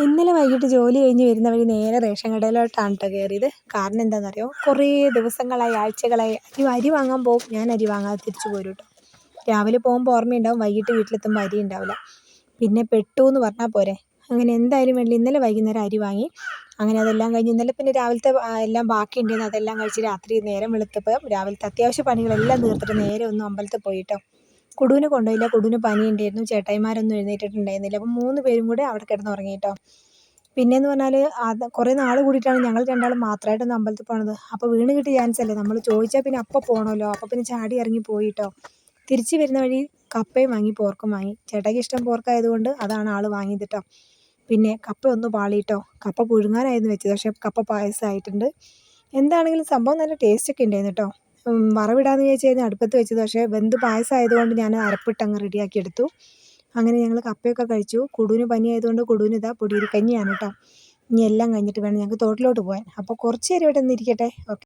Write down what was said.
ഇന്നലെ വൈകിട്ട് ജോലി കഴിഞ്ഞ് വരുന്ന വഴി നേരെ റേഷൻ കടയിലോട്ടാണ് കേട്ടോ കയറിയത് കാരണം എന്താണെന്നറിയോ കുറേ ദിവസങ്ങളായി ആഴ്ചകളായി അരി അരി വാങ്ങാൻ പോകും ഞാൻ അരി വാങ്ങാതെ തിരിച്ചു പോരും കേട്ടോ രാവിലെ പോകുമ്പോൾ ഓർമ്മയുണ്ടാവും വൈകിട്ട് വീട്ടിലെത്തുമ്പോൾ അരി ഉണ്ടാവില്ല. പിന്നെ പെട്ടു എന്ന് പറഞ്ഞാൽ പോരെ. അങ്ങനെ എന്തായാലും വേണ്ടി ഇന്നലെ വൈകുന്നേരം അരി വാങ്ങി. അങ്ങനെ അതെല്ലാം കഴിഞ്ഞ് ഇന്നലെ പിന്നെ രാവിലത്തെ എല്ലാം ബാക്കി ഉണ്ടായിരുന്നു അതെല്ലാം കഴിച്ച് രാത്രി നേരം വെളുത്തപ്പോൾ രാവിലത്തെ അത്യാവശ്യ പണികളെല്ലാം തീർത്തിട്ട് നേരെ ഒന്ന് അമ്പലത്തിൽ പോയി കേട്ടോ കുടുവിനെ കൊണ്ടുപോയില്ല. കുടുവിന് പനി ഉണ്ടായിരുന്നു ചേട്ടായിമാരൊന്നും എഴുന്നേറ്റിട്ടുണ്ടായിരുന്നില്ല. അപ്പം മൂന്ന് പേരും കൂടെ അവിടെ കിടന്ന് ഉറങ്ങി കേട്ടോ. പിന്നെയെന്ന് പറഞ്ഞാൽ അത് കുറേ നാൾ കൂടിയിട്ടാണ് ഞങ്ങൾ രണ്ടാളും മാത്രമായിട്ടൊന്ന് അമ്പലത്തിൽ പോണത്. അപ്പോൾ വീണ് കിട്ടിയ ചാൻസ് അല്ലേ? നമ്മൾ ചോദിച്ചാൽ പിന്നെ അപ്പോൾ പോകണമല്ലോ അപ്പോൾ പിന്നെ ചാടി ഇറങ്ങി പോയി കേട്ടോ. തിരിച്ച് വരുന്ന വഴി കപ്പയും വാങ്ങി പോർക്കും വാങ്ങി. ചേട്ടായിക്ക് ഇഷ്ടം പോർക്കായതുകൊണ്ട് അതാണ് ആൾ വാങ്ങിയത് പിന്നെ കപ്പ ഒന്ന് പാളിയിട്ടോ കപ്പ പുഴുങ്ങാനായിരുന്നു വെച്ചത്. പക്ഷേ കപ്പ പായസമായിട്ടുണ്ട്. എന്താണെങ്കിലും സംഭവം നല്ല ടേസ്റ്റൊക്കെ ഉണ്ടായിരുന്നു കേട്ടോ. വറവിടാമെന്ന് വിചാരിച്ച് കഴിഞ്ഞാൽ അടുപ്പത്ത് വെച്ചത്. പക്ഷേ വെന്ത് പായസം ആയതുകൊണ്ട് ഞാൻ അരപ്പിട്ട് അങ്ങ് റെഡിയാക്കി എടുത്തു. അങ്ങനെ ഞങ്ങൾ കപ്പയൊക്കെ കഴിച്ചു. കുടുവിന് പനി ആയതുകൊണ്ട് കുടുവിന് ഇതാ പൊടിയരി കഞ്ഞിയാണ് കേട്ടോ. ഇനി എല്ലാം കഴിഞ്ഞിട്ട് വേണം ഞങ്ങൾക്ക് തോട്ടിലോട്ട് പോകാൻ. അപ്പോൾ കുറച്ച് നേരം ഇവിടെ നിന്നിരിക്കട്ടെ ഓക്കെ.